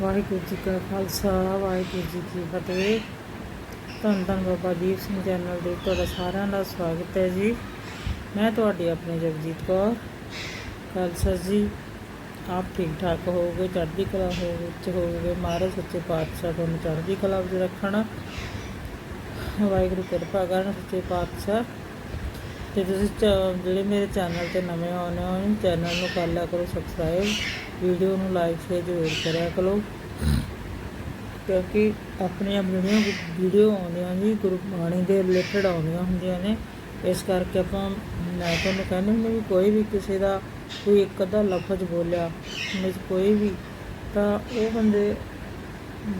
ਵਾਹਿਗੁਰੂ ਜੀ ਕਾ ਖਾਲਸਾ, ਵਾਹਿਗੁਰੂ ਜੀ ਕੀ ਫਤਿਹ। ਧੰਨ ਧੰਨ ਬਾਬਾ ਦੀਪ ਸਿੰਘ ਚੈਨਲ ਦੇ ਤੁਹਾਡਾ ਸਾਰਿਆਂ ਦਾ ਸਵਾਗਤ ਹੈ ਜੀ। ਮੈਂ ਤੁਹਾਡੀ ਆਪਣੀ ਜਗਜੀਤ ਕੌਰ। ਖਾਲਸਾ ਜੀ, ਆਪ ਠੀਕ ਠਾਕ ਹੋਵੋਗੇ, ਚੜ੍ਹਦੀ ਕਲਾ ਹੋ ਵਿੱਚ ਹੋਵੋਗੇ, ਮਹਾਰਾਜ ਸੱਚੇ ਪਾਤਸ਼ਾਹ ਤੁਹਾਨੂੰ ਚੜ੍ਹਦੀ ਕਲਾ ਵਿੱਚ ਰੱਖਣ। ਵਾਹਿਗੁਰੂ ਕਿਰਪਾ ਕਰਨ ਸੱਚੇ ਪਾਤਸ਼ਾਹ। ਤੇ ਤੁਸੀਂ ਚ- ਜਿਹੜੇ ਮੇਰੇ ਚੈਨਲ ਤੇ ਨਵੇਂ ਆਉਣੇ ਹੋ ਚੈਨਲ ਨੂੰ ਕਰ ਲਿਆ ਕਰੋ ਸਬਸਕ੍ਰਾਈਬ। ਵੀਡੀਓ ਨੂੰ ਲਾਈਕ, ਸ਼ੇਅਰ ਜ਼ਰੂਰ ਕਰਿਆ ਕਰੋ। ਕਿਉਂਕਿ ਆਪਣੀਆਂ ਜਿਹੜੀਆਂ ਵੀਡੀਓ ਆਉਂਦੀਆਂ ਜੀ ਗੁਰਬਾਣੀ ਦੇ ਰਿਲੇਟਡ ਆਉਂਦੀਆਂ ਹੁੰਦੀਆਂ ਨੇ, ਇਸ ਕਰਕੇ ਆਪਾਂ ਮੈਂ ਤੁਹਾਨੂੰ ਕਹਿੰਦੀ ਹੁੰਦੀ ਵੀ ਕੋਈ ਵੀ ਕਿਸੇ ਦਾ ਕੋਈ ਇੱਕ ਅੱਧਾ ਲਫ਼ਜ਼ ਬੋਲਿਆ ਵਿੱਚ ਕੋਈ ਵੀ, ਤਾਂ ਉਹ ਬੰਦੇ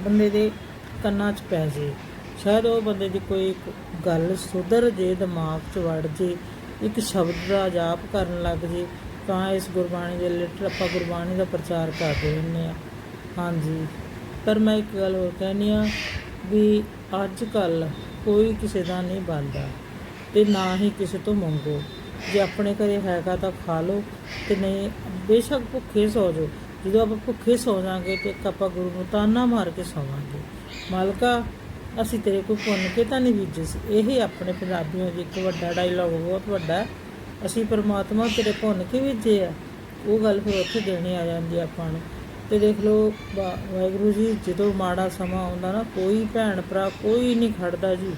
ਬੰਦੇ ਦੇ ਕੰਨਾਂ 'ਚ ਪੈ ਜੇ। ਸ਼ਾਇਦ ਉਹ ਬੰਦੇ ਦੀ ਕੋਈ ਇੱਕ ਗੱਲ ਸੁਧਰ ਜੇ, ਦਿਮਾਗ 'ਚ ਵੜ ਜੇ, ਇੱਕ ਸ਼ਬਦ ਦਾ ਜਾਪ ਕਰਨ ਲੱਗ ਜੇ ਤਾਂ ਇਸ ਗੁਰਬਾਣੀ ਦੇ ਰਿਲੇਟਡ ਆਪਾਂ ਗੁਰਬਾਣੀ ਦਾ ਪ੍ਰਚਾਰ ਕਰਦੇ ਰਹਿੰਦੇ ਆ ਹਾਂਜੀ। ਪਰ ਮੈਂ ਇੱਕ ਗੱਲ ਹੋਰ ਕਹਿੰਦੀ ਆ ਵੀ ਅੱਜ ਕੱਲ ਕੋਈ ਕਿਸੇ ਦਾ ਨਹੀਂ ਬਣਦਾ ਤੇ ਨਾ ਹੀ ਕਿਸੇ ਤੋਂ ਮੰਗੋ। ਜੇ ਆਪਣੇ ਘਰੇ ਹੈਗਾ ਤਾਂ ਖਾ ਲਓ ਤੇ ਨਹੀਂ, ਬੇਸ਼ੱਕ ਭੁੱਖੇ ਸੌ ਜਾਓ। ਜਦੋਂ ਆਪਾਂ ਭੁੱਖੇ ਸੌ ਜਾਾਂਗੇ ਤੇ ਆਪਾਂ ਗੁਰੂ ਨੂੰ ਤਾਨਾ ਮਾਰ ਕੇ ਸੌਵਾਂਗੇ। ਮਾਲਕਾ, ਅਸੀਂ ਤੇਰੇ ਕੋਲ ਪੁੰਨ ਕੇ ਤਾਂ ਨਹੀਂ ਬੀਜੇ ਸੀ। ਇਹ ਆਪਣੇ ਪੰਜਾਬੀਆਂ ਦੀ ਇੱਕ ਵੱਡਾ ਡਾਇਲੌਗ ਬਹੁਤ ਵੱਡਾ ਅਸੀਂ ਪਰਮਾਤਮਾ ਤੇਰੇ ਭੁੰਨ ਕੇ ਬੀਜੇ ਆ। ਉਹ ਗੱਲ ਫਿਰ ਉੱਥੇ ਦੇਣੀ ਆ ਜਾਂਦੀ ਆ ਆਪਾਂ ਨੂੰ। ਤੇ ਦੇਖ ਲਓ, ਵਾ- ਵਾਹਿਗੁਰੂ ਜੀ, ਜਦੋਂ ਮਾੜਾ ਸਮਾਂ ਆਉਂਦਾ ਨਾ, ਕੋਈ ਭੈਣ ਭਰਾ ਕੋਈ ਨਹੀਂ ਖੜਦਾ ਜੀ।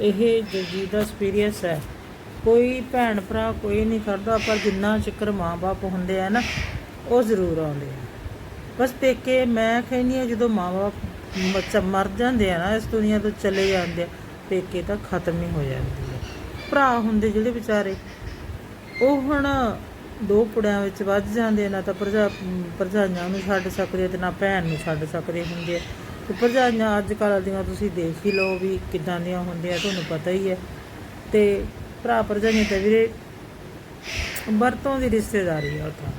ਇਹ ਜਗਜੀਤ ਦਾ ਐਕਸਪੀਰੀਅੰਸ ਹੈ। ਕੋਈ ਭੈਣ ਭਰਾ ਕੋਈ ਨਹੀਂ ਖੜਦਾ, ਪਰ ਜਿੰਨਾ ਚੱਕਰ ਮਾਂ-ਬਾਪ ਹੁੰਦੇ ਆ ਨਾ, ਉਹ ਜ਼ਰੂਰ ਆਉਂਦੇ ਆ। ਬਸ ਪੇਕੇ ਮੈਂ ਕਹਿੰਦੀ ਆ ਜਦੋਂ ਮਾਂ-ਬਾਪ ਬੱਚਾ ਮਰ ਜਾਂਦੇ ਆ ਨਾ, ਇਸ ਦੁਨੀਆ ਤੋਂ ਚਲੇ ਜਾਂਦੇ ਆ, ਪੇਕੇ ਤਾਂ ਖਤਮ ਹੀ ਹੋ ਜਾਂਦੀ ਹੈ ਭਰਾ ਹੁੰਦੇ ਜਿਹੜੇ ਵਿਚਾਰੇ। ਉਹ ਹੁਣ ਦੋ ਪੁੜਿਆਂ ਵਿੱਚ ਵੱਜ ਜਾਂਦੇ ਨਾ ਤਾਂ ਭਰਜਾ, ਭਰਜਾਈਆਂ ਨੂੰ ਛੱਡ ਸਕਦੇ ਤੇ ਨਾ ਭੈਣ ਨੂੰ ਛੱਡ ਸਕਦੇ ਹੁੰਦੇ ਆ ਤੇ ਭਰਜਾਈਆਂ ਅੱਜ ਕੱਲ੍ਹ ਦੀਆਂ ਤੁਸੀਂ ਦੇਖ ਹੀ ਲਓ ਵੀ ਕਿੱਦਾਂ ਦੀਆਂ ਹੁੰਦੀਆਂ, ਤੁਹਾਨੂੰ ਪਤਾ ਹੀ ਹੈ। ਤੇ ਭਰਾ ਭਰਜਾਈਆਂ ਤਾਂ ਵੀਰੇ ਵਰਤੋਂ ਦੀ ਰਿਸ਼ਤੇਦਾਰੀ ਆ ਉਹ ਤਾਂ।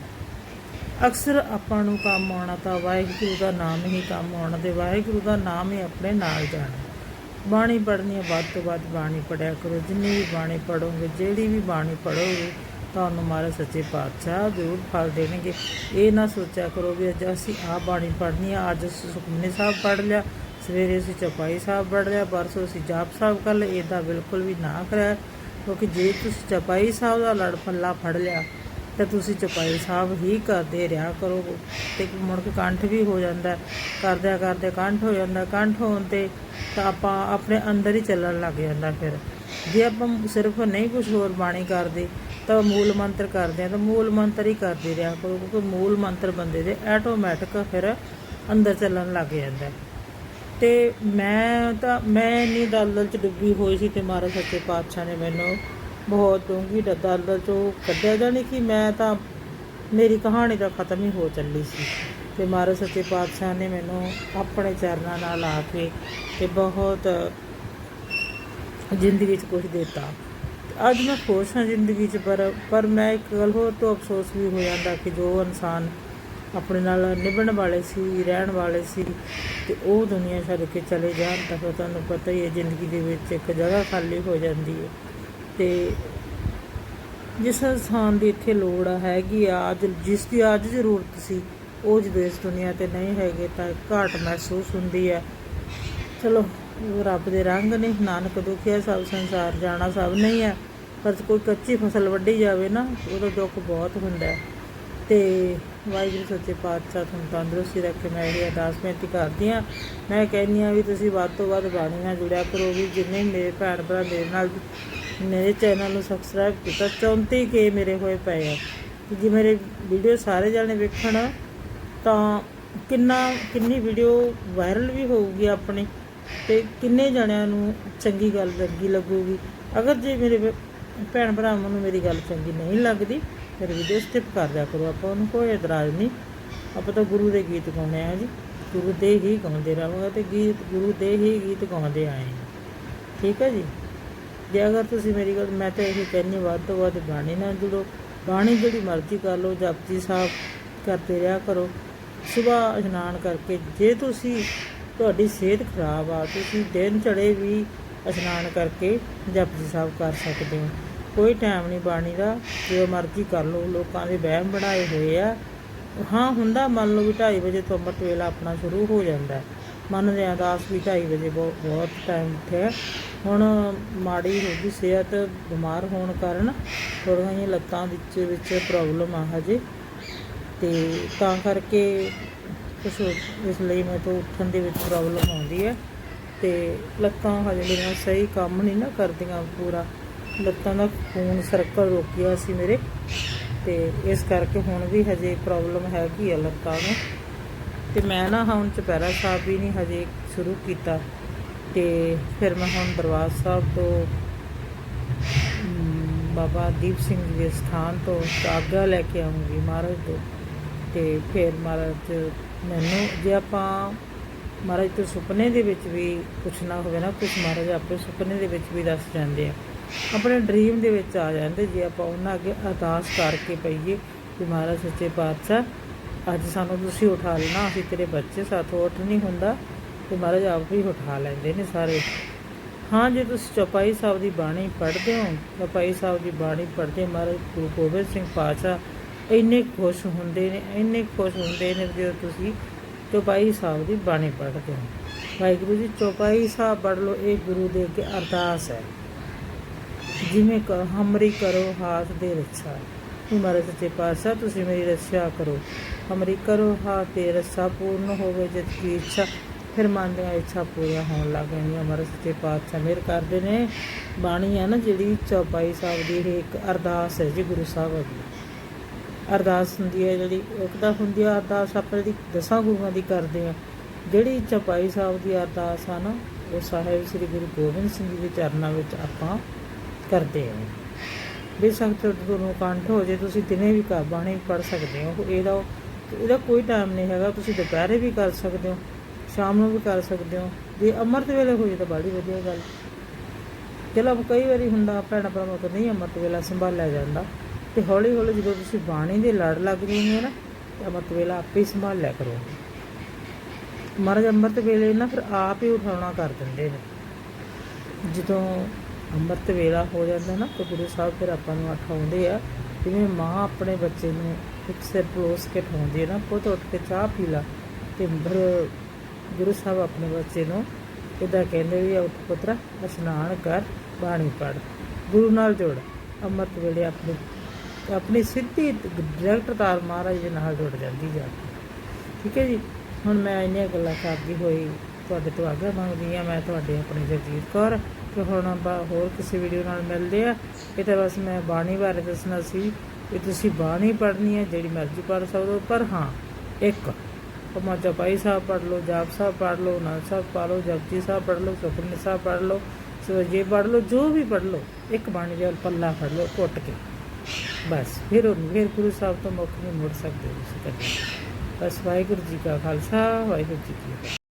ਅਕਸਰ ਆਪਾਂ ਨੂੰ ਕੰਮ ਆਉਣਾ ਤਾਂ ਵਾਹਿਗੁਰੂ ਦਾ ਨਾਮ ਹੀ ਕੰਮ ਆਉਣਾ ਤੇ ਵਾਹਿਗੁਰੂ ਦਾ ਨਾਮ ਹੀ ਆਪਣੇ ਨਾਲ ਜਾਣਾ। ਬਾਣੀ ਪੜ੍ਹਨੀ ਹੈ, ਵੱਧ ਤੋਂ ਵੱਧ ਬਾਣੀ ਪੜਿਆ ਕਰੋ। ਜਿੰਨੀ ਵੀ ਬਾਣੀ ਪੜੋਗੇ ਜਿਹੜੀ ਵੀ ਬਾਣੀ ਪੜੋਗੇ ਤੁਹਾਨੂੰ ਮਹਾਰਾਜ ਸੱਚੇ ਪਾਤਸ਼ਾਹ ਜ਼ਰੂਰ ਫਲ ਦੇਣਗੇ। ਇਹ ਨਾ ਸੋਚਿਆ ਕਰੋ ਵੀ ਅੱਜ ਅਸੀਂ ਆਹ ਬਾਣੀ ਪੜ੍ਹਨੀ ਆ, ਅੱਜ ਅਸੀਂ ਸੁਖਮਨੀ ਸਾਹਿਬ ਪੜ੍ਹ ਲਿਆ, ਸਵੇਰੇ ਅਸੀਂ ਚਪਾਈ ਸਾਹਿਬ ਪੜ੍ਹ ਲਿਆ, ਪਰਸੋਂ ਅਸੀਂ ਜਾਪ ਸਾਹਿਬ ਕਰ ਲਿਆ। ਇਹਦਾ ਬਿਲਕੁਲ ਵੀ ਨਾ ਕਰਿਆ ਕਿਉਂਕਿ ਜੇ ਤੁਸੀਂ ਚਪਾਈ ਸਾਹਿਬ ਦਾ ਲੜ ਪੱਲਾ ਫੜ ਲਿਆ ਤੇ ਤੁਸੀਂ ਚਪਾਈ ਸਾਹਿਬ ਹੀ ਕਰਦੇ ਰਿਹਾ ਕਰੋ ਤੇ ਮੁੜ ਕੇ ਕੰਠ ਵੀ ਹੋ ਜਾਂਦਾ ਹੈ। ਕਰਦਿਆਂ ਕਰਦੇ ਕੰਠ ਹੋ ਜਾਂਦਾ ਕੰਠ ਹੋਣ ਤੇ ਤਾਂ ਆਪਾਂ ਆਪਣੇ ਅੰਦਰ ਹੀ ਚੱਲਣ ਲੱਗ ਜਾਂਦਾ ਫਿਰ ਜੇ ਆਪਾਂ ਸਿਰਫ ਨਹੀਂ ਕੁਝ ਹੋਰ ਬਾਣੀ ਕਰਦੇ, ਤਾਂ ਮੂਲ ਮੰਤਰ ਕਰਦੇ ਆ ਤਾਂ ਮੂਲ ਮੰਤਰ ਹੀ ਕਰਦੇ ਰਿਹਾ ਕਰੋ, ਕਿਉਂਕਿ ਮੂਲ ਮੰਤਰ ਬੰਦੇ ਦੇ ਆਟੋਮੈਟਿਕ ਫਿਰ ਅੰਦਰ ਚੱਲਣ ਲੱਗ ਜਾਂਦਾ ਹੈ। ਤੇ ਮੈਂ ਤਾਂ, ਮੈਂ ਇੰਨੀ ਦਲਦਲ ਚ ਡੁੱਬੀ ਹੋਈ ਸੀ ਤੇ ਮਹਾਰਾਜ ਸੱਚੇ ਪਾਤਸ਼ਾਹ ਨੇ ਮੈਨੂੰ ਬਹੁਤ ਡੂੰਘੀ ਦ- ਦਲਦਲ ਚੋਂ ਕੱਢਿਆ ਜਾਣੀ ਕਿ ਮੈਂ ਤਾਂ ਮੇਰੀ ਕਹਾਣੀ ਤਾਂ ਖਤਮ ਹੀ ਹੋ ਚੱਲੀ ਸੀ। ਤੇ ਮਹਾਰਾਜ ਸੱਚੇ ਪਾਤਸ਼ਾਹ ਨੇ ਮੈਨੂੰ ਆਪਣੇ ਚਰਨਾਂ ਨਾਲ ਆ ਕੇ ਤੇ ਬਹੁਤ ਜ਼ਿੰਦਗੀ 'ਚ ਕੁਝ ਦਿੱਤਾ। ਤੇ ਅੱਜ ਮੈਂ ਖੁਸ਼ ਹਾਂ ਜ਼ਿੰਦਗੀ 'ਚ, ਪਰ ਪਰ ਮੈਂ ਇੱਕ ਗੱਲ ਹੋਰ ਤੋਂ ਅਫਸੋਸ ਵੀ ਹੋ ਜਾਂਦਾ ਕਿ ਜੋ ਇਨਸਾਨ ਆਪਣੇ ਨਾਲ ਨਿਭਣ ਵਾਲੇ ਸੀ, ਰਹਿਣ ਵਾਲੇ ਸੀ, ਤੇ ਉਹ ਦੁਨੀਆ ਛੱਡ ਕੇ ਚਲੇ ਜਾਣ ਤਾਂ ਫਿਰ ਤੁਹਾਨੂੰ ਪਤਾ ਹੀ ਹੈ ਜ਼ਿੰਦਗੀ ਦੇ ਵਿੱਚ ਇੱਕ ਜਗ੍ਹਾ ਖਾਲੀ ਹੋ ਜਾਂਦੀ ਹੈ। ਤੇ ਜਿਸ ਇਨਸਾਨ ਦੀ ਇੱਥੇ ਲੋੜ ਹੈਗੀ ਆ, ਅੱਜ ਜਿਸ ਦੀ ਅੱਜ ਜ਼ਰੂਰਤ ਸੀ, ਉਹ ਜਦੋਂ ਇਸ ਦੁਨੀਆ ਤੇ ਨਹੀਂ ਹੈਗੇ ਤਾਂ ਘਾਟ ਮਹਿਸੂਸ ਹੁੰਦੀ ਹੈ ਚਲੋ, ਰੱਬ ਦੇ ਰੰਗ ਨੇ, ਨਾਨਕ ਦੁਖਿਆ ਸਭ ਸੰਸਾਰ ਜਾਣਾ ਸਭ ਨਹੀਂ ਹੈ ਪਰ ਕੋਈ ਕੱਚੀ ਫਸਲ ਵੱਢੀ ਜਾਵੇ ਨਾ, ਉਹਦਾ ਦੁੱਖ ਬਹੁਤ ਹੁੰਦਾ ਹੈ। ਤੇ ਵਾਹਿਗੁਰੂ ਸੱਚੇ ਪਾਤਸ਼ਾਹ ਤੁਹਾਨੂੰ ਤੰਦਰੁਸਤੀ ਰੱਖੇ, ਮੈਂ ਇਹ ਅਰਦਾਸ ਬੇਨਤੀ ਕਰਦੀ ਆ ਮੈਂ ਕਹਿੰਦੀ ਆ ਵੀ ਤੁਸੀਂ ਵੱਧ ਤੋਂ ਵੱਧ ਬਾਣੀ ਨਾਲ ਜੁੜਿਆ ਕਰੋ, ਵੀ ਜਿੰਨੇ ਮੇਰੇ ਭੈਣ ਭਰਾ ਮੇਰੇ ਨਾਲ ਮੇਰੇ ਚੈਨਲ ਨੂੰ ਸਬਸਕ੍ਰਾਈਬ ਕੀਤਾ 34 ਕੇ ਮੇਰੇ ਹੋਏ ਪਏ ਆ। ਜੇ ਮੇਰੇ ਵੀਡੀਓ ਸਾਰੇ ਜਾਣੇ ਵੇਖਣ, ਤਾਂ ਕਿੰਨਾ, ਕਿੰਨੀ ਵੀਡੀਓ ਵਾਇਰਲ ਵੀ ਹੋਊਗੀ ਆਪਣੀ ਤੇ ਕਿੰਨੇ ਜਣਿਆਂ ਨੂੰ ਚੰਗੀ ਗੱਲ ਲੱਗੀ ਲੱਗੂਗੀ। ਅਗਰ ਜੇ ਮੇਰੇ ਭੈਣ ਭਰਾਵਾਂ ਨੂੰ ਮੇਰੀ ਗੱਲ ਚੰਗੀ ਨਹੀਂ ਲੱਗਦੀ, ਫਿਰ ਵੀਡੀਓ ਸਟਿਪ ਕਰ ਦਿਆ ਕਰੋ। ਆਪਾਂ ਉਹਨੂੰ ਕੋਈ ਇਤਰਾਜ਼ ਨਹੀਂ। ਆਪਾਂ ਤਾਂ ਗੁਰੂ ਦੇ ਗੀਤ ਗਾਉਂਦੇ ਆ ਜੀ। ਗੁਰੂ ਦੇ ਹੀ ਗਾਉਂਦੇ ਰਹਾਂਗੇ ਤੇ ਗੀਤ, ਗੁਰੂ ਦੇ ਹੀ ਗੀਤ ਗਾਉਂਦੇ ਆਏ ਠੀਕ ਹੈ ਜੀ? ਜੇ ਅਗਰ ਤੁਸੀਂ ਮੇਰੀ ਗੱਲ, ਮੈਂ ਤਾਂ ਇਹ ਕਹਿੰਨੀ ਵੱਧ ਤੋਂ ਵੱਧ ਬਾਣੀ ਨਾਲ ਜੁੜੋ। ਬਾਣੀ ਜਿਹੜੀ ਮਰਜ਼ੀ ਕਰ ਲਓ, ਜਪਜੀ ਸਾਹਿਬ ਕਰਦੇ ਰਿਹਾ ਕਰੋ। ਸਵੇਰ ਇਸ਼ਨਾਨ ਕਰਕੇ ਜੇ ਤੁਸੀਂ, ਤੁਹਾਡੀ ਸਿਹਤ ਖਰਾਬ ਆ, ਤੁਸੀਂ ਦਿਨ ਚੜੇ ਵੀ ਇਸ਼ਨਾਨ ਕਰਕੇ ਜਪਜੀ ਸਾਹਿਬ ਕਰ ਸਕਦੇ ਹੋ। ਕੋਈ ਟਾਈਮ ਨਹੀਂ ਬਾਣੀ ਦਾ, ਜੋ ਮਰਜ਼ੀ ਕਰ ਲਓ। ਲੋਕਾਂ ਦੇ ਵਹਿਮ ਬਣਾਏ ਹੋਏ ਆ। ਹਾਂ, ਹੁੰਦਾ ਮੰਨ ਲਓ ਵੀ 2:30 ਵਜੇ ਤੋਂ ਅੰਮ੍ਰਿਤ ਵੇਲਾ ਆਪਣਾ ਸ਼ੁਰੂ ਹੋ ਜਾਂਦਾ। ਮੰਨਦੇ ਆ ਦਾਸ ਵੀ 2:30 ਵਜੇ ਬਹੁਤ ਬਹੁਤ ਟਾਈਮ ਉੱਠਿਆ ਹੁਣ ਮਾੜੀ ਹੋ ਗਈ ਸਿਹਤ, ਬਿਮਾਰ ਹੋਣ ਕਾਰਨ ਥੋੜ੍ਹੀਆਂ ਜਿਹੀਆਂ ਲੱਤਾਂ ਵਿੱਚ ਵਿੱਚ ਪ੍ਰੋਬਲਮ ਆ ਹਜੇ। ਤੇ ਤਾਂ ਕਰਕੇ ਕੁਛ ਇਸ ਲਈ ਮੈਂ ਤੋਂ ਉੱਠਣ ਦੇ ਵਿੱਚ ਪ੍ਰੋਬਲਮ ਆਉਂਦੀ ਹੈ। ਤੇ ਲੱਤਾਂ ਹਜੇ ਮੇਰੀਆਂ ਸਹੀ ਕੰਮ ਨਹੀਂ ਨਾ ਕਰਦੀਆਂ ਪੂਰਾ। ਲੱਤਾਂ ਦਾ ਖੂਨ ਸਰਕਲ ਰੁਕ ਸੀ ਮੇਰੇ। ਤੇ ਇਸ ਕਰਕੇ ਹੁਣ ਵੀ ਹਜੇ ਪ੍ਰੋਬਲਮ ਹੈਗੀ ਆ ਲੱਤਾਂ ਨੂੰ। ਤੇ ਮੈਂ ਨਾ ਹੁਣ ਚੁਪਹਿਰਾ ਸਾਹਿਬ ਵੀ ਨਹੀਂ ਹਜੇ ਸ਼ੁਰੂ ਕੀਤਾ। ਤੇ ਫਿਰ ਮੈਂ ਹੁਣ ਦਰਬਾਰ ਸਾਹਿਬ ਤੋਂ ਬਾਬਾ ਦੀਪ ਸਿੰਘ ਜੀ ਦੇ ਸਥਾਨ ਤੋਂ ਆਗਿਆ ਲੈ ਕੇ ਆਉਂਗੀ ਮਹਾਰਾਜ ਤੋਂ। ਤੇ ਫਿਰ ਮਹਾਰਾਜ ਮੈਨੂੰ, ਜੇ ਆਪਾਂ ਮਹਾਰਾਜ ਤੋਂ ਸੁਪਨੇ ਦੇ ਵਿੱਚ ਵੀ ਪੁੱਛਣਾ ਹੋਵੇ ਨਾ ਕੁਝ ਮਹਾਰਾਜ ਆਪਣੇ ਸੁਪਨੇ ਦੇ ਵਿੱਚ ਵੀ ਦੱਸ ਜਾਂਦੇ ਆ। ਆਪਣੇ ਡ੍ਰੀਮ ਦੇ ਵਿੱਚ ਆ ਜਾਂਦੇ, ਜੇ ਆਪਾਂ ਉਹਨਾਂ ਅੱਗੇ ਅਰਦਾਸ ਕਰਕੇ ਪਈਏ ਕਿ ਮਹਾਰਾਜ ਸੱਚੇ ਪਾਤਸ਼ਾਹ, ਅੱਜ ਸਾਨੂੰ ਤੁਸੀਂ ਉਠਾ ਲੈਣਾ, ਅਸੀਂ ਤੇਰੇ ਬੱਚੇ ਸਾਥੋਂ ਉੱਠ ਨਹੀਂ ਹੁੰਦਾ। ਤੇ ਮਹਾਰਾਜ ਆਪ ਵੀ ਉਠਾ ਲੈਂਦੇ ਨੇ ਸਾਰੇ। ਹਾਂ, ਜੇ ਤੁਸੀਂ ਚੌਪਾਈ ਸਾਹਿਬ ਦੀ ਬਾਣੀ ਪੜ੍ਹਦੇ ਹੋ, ਚੌਪਾਈ ਸਾਹਿਬ ਦੀ ਬਾਣੀ ਪੜ੍ਹਦੇ ਮਹਾਰਾਜ ਗੁਰੂ ਗੋਬਿੰਦ ਸਿੰਘ ਪਾਤਸ਼ਾਹ ਇੰਨੇ ਖੁਸ਼ ਹੁੰਦੇ ਨੇ, ਇੰਨੇ ਖੁਸ਼ ਹੁੰਦੇ ਨੇ ਜਦੋਂ ਤੁਸੀਂ ਚੌਪਾਈ ਸਾਹਿਬ ਦੀ ਬਾਣੀ ਪੜ੍ਹਦੇ ਹੋ। ਵਾਹਿਗੁਰੂ ਜੀ, ਚੌਪਾਈ ਸਾਹਿਬ ਪੜ੍ਹ ਲਓ, ਇਹ ਗੁਰੂ ਦੇ ਅੱਗੇ ਅਰਦਾਸ ਹੈ। ਜਿਵੇਂ ਕਰੋ ਹਮਰੀ ਕਰੋ ਹਾਥ ਦੇ ਰੱਛਾ। ਤੂੰ ਮਹਾਰਾਜ ਸੱਚੇ ਪਾਤਸ਼ਾਹ, ਤੁਸੀਂ ਮੇਰੀ ਰੱਖਿਆ ਕਰੋ। ਹਮਰੀ ਕਰੋ ਹਾਥ ਤੇ ਰੱਛਾ ਪੂਰਨ ਹੋਵੇ ਜਿਤ ਕੀ ਇੱਛਾ ਫਿਰ ਮਨ ਦੀਆਂ ਇੱਛਾ ਪੂਰੀਆਂ ਹੋਣ ਲੱਗ ਜਾਂਦੀਆਂ ਮਹਾਰਾਜ ਸੱਚੇ ਪਾਤਸ਼ਾਹ ਮੇਰ ਕਰਦੇ ਨੇ। ਬਾਣੀ ਹੈ ਨਾ ਜਿਹੜੀ ਚੌਪਾਈ ਸਾਹਿਬ ਦੀ, ਇਹ ਇੱਕ ਅਰਦਾਸ ਹੈ ਜੀ ਗੁਰੂ ਸਾਹਿਬ ਦੀ। ਅਰਦਾਸ ਹੁੰਦੀ ਹੈ ਜਿਹੜੀ ਇੱਕ ਤਾਂ ਹੁੰਦੀ ਹੈ? ਅਰਦਾਸ ਆਪਾਂ ਜਿਹੜੀ ਦਸਾਂ ਗੁਰੂਆਂ ਦੀ ਕਰਦੇ ਆ ਜਿਹੜੀ ਚੌਪਾਈ ਸਾਹਿਬ ਦੀ ਅਰਦਾਸ ਆ ਨਾ, ਉਹ ਸਾਹਿਬ ਸ੍ਰੀ ਗੁਰੂ ਗੋਬਿੰਦ ਸਿੰਘ ਜੀ ਦੇ ਚਰਨਾਂ ਵਿੱਚ ਆਪਾਂ ਕਰਦੇ ਹਾਂ। ਬੇਸ਼ੱਕ ਤੁਹਾਨੂੰ ਕੰਠ ਹੋ ਜੇ, ਤੁਸੀਂ ਦਿਨੇ ਵੀ ਕਰ ਬਾਣੀ ਪੜ ਸਕਦੇ ਹੋ। ਇਹਦਾ ਇਹਦਾ ਕੋਈ ਟਾਈਮ ਨਹੀਂ ਹੈਗਾ। ਤੁਸੀਂ ਦੁਪਹਿਰੇ ਵੀ ਕਰ ਸਕਦੇ ਹੋ। ਸ਼ਾਮ ਨੂੰ ਵੀ ਕਰ ਸਕਦੇ ਹੋ। ਜੇ ਅੰਮ੍ਰਿਤ ਵੇਲੇ ਹੋਏ ਤਾਂ ਬੜੀ ਵਧੀਆ ਗੱਲ। ਚਲੋ ਕਈ ਵਾਰੀ ਹੁੰਦਾ, ਭੈਣਾਂ ਭਰਾਵਾਂ ਤੋਂ ਨਹੀਂ ਅੰਮ੍ਰਿਤ ਵੇਲਾ ਸੰਭਾਲਿਆ ਜਾਂਦਾ। ਤੇ ਹੌਲੀ ਹੌਲੀ ਜਦੋਂ ਤੁਸੀਂ ਬਾਣੀ ਦੇ ਲੜ ਲੱਗ ਜਾਂਦੇ ਹੋ ਨਾ, ਤਾਂ ਅੰਮ੍ਰਿਤ ਵੇਲਾ ਆਪੇ ਹੀ ਸੰਭਾਲ ਲਿਆ ਕਰੋ ਮਹਾਰਾਜ ਅੰਮ੍ਰਿਤ ਵੇਲੇ ਨਾ ਫਿਰ ਆਪ ਹੀ ਉਠਾਉਣਾ ਕਰ ਦਿੰਦੇ ਨੇ। ਜਦੋਂ ਅੰਮ੍ਰਿਤ ਵੇਲਾ ਹੋ ਜਾਂਦਾ ਨਾ, ਤਾਂ ਗੁਰੂ ਸਾਹਿਬ ਫਿਰ ਆਪਾਂ ਨੂੰ ਉਠਾਉਂਦੇ ਆ, ਜਿਵੇਂ ਮਾਂ ਆਪਣੇ ਬੱਚੇ ਨੂੰ ਇੱਕ ਸਿਰ ਪਲੋਸ ਕੇ ਉਠਾਉਂਦੀ ਹੈ ਨਾ, ਪੁੱਤ ਉੱਠ ਕੇ ਚਾਹ ਪੀ ਲਾ, ਤੇ ਫਿਰ ਗੁਰੂ ਸਾਹਿਬ ਆਪਣੇ ਬੱਚੇ ਨੂੰ ਇਦਾਂ ਕਹਿੰਦੇ ਵੀ ਉੱਠ ਪੁੱਤਰਾ, ਇਸ਼ਨਾਨ ਕਰ, ਬਾਣੀ ਪੜ ਗੁਰੂ ਨਾਲ ਜੁੜ, ਅੰਮ੍ਰਿਤ ਵੇਲੇ ਆਪਣੇ, ਆਪਣੀ ਸਿੱਧੀ ਡਾਇਰੈਕਟ ਤਾਰ ਮਹਾਰਾਜ ਦੇ ਨਾਲ ਜੁੜ ਜਾਂਦੀ ਜਾ ਠੀਕ ਹੈ ਜੀ? ਹੁਣ ਮੈਂ ਇੰਨੀਆਂ ਗੱਲਾਂ ਕਰਦੀ ਹੋਈ, ਤੁਹਾਡੇ ਤੋਂ ਆਗਿਆ ਮੰਗਦੀ ਹਾਂ, ਮੈਂ ਤੁਹਾਡੇ ਆਪਣੇ ਜਗਜੀਤ ਕੌਰ, ਤੇ ਹੁਣ ਆਪਾਂ ਹੋਰ ਕਿਸੇ ਵੀਡੀਓ ਨਾਲ ਮਿਲਦੇ ਆ ਇਹ ਤਾਂ ਬਸ ਮੈਂ ਬਾਣੀ ਬਾਰੇ ਦੱਸਣਾ ਸੀ ਕਿ ਤੁਸੀਂ ਬਾਣੀ ਪੜ੍ਹਨੀ ਹੈ, ਜਿਹੜੀ ਮਰਜ਼ੀ ਪੜ੍ਹ ਸਕਦੇ ਹੋ, ਪਰ ਹਾਂ, ਇੱਕ ਪਮਾ ਚੌਪਾਈ ਸਾਹਿਬ ਪੜ੍ਹ ਲਓ, ਜਾਪ ਸਾਹਿਬ ਪੜ੍ਹ ਲਓ, ਨਾਨਕ ਸਾਹਿਬ ਪੜ੍ਹ ਲਓ, ਜਪਜੀ ਸਾਹਿਬ ਪੜ੍ਹ ਲਓ, ਸੁਖਮਨੀ ਸਾਹਿਬ ਪੜ੍ਹ ਲਓ ਸਵਜੇ ਪੜ੍ਹ ਲਓ, ਜੋ ਵੀ ਪੜ੍ਹ ਲਓ, ਇੱਕ ਬਾਣੀ ਦੇ ਪੱਲਾ ਫੜ ਲਓ, ਘੁੱਟ ਕੇ। ਬਸ, ਫਿਰ ਉਹ ਫਿਰ ਗੁਰੂ ਸਾਹਿਬ ਤੋਂ ਮੁੱਖ ਨਹੀਂ ਮੁੜ ਸਕਦੇ ਤੁਸੀਂ ਕਦੇ। ਬਸ ਵਾਹਿਗੁਰੂ ਜੀ ਕਾ ਖਾਲਸਾ, ਵਾਹਿਗੁਰੂ ਜੀ ਕੀ ਫਤਿਹ।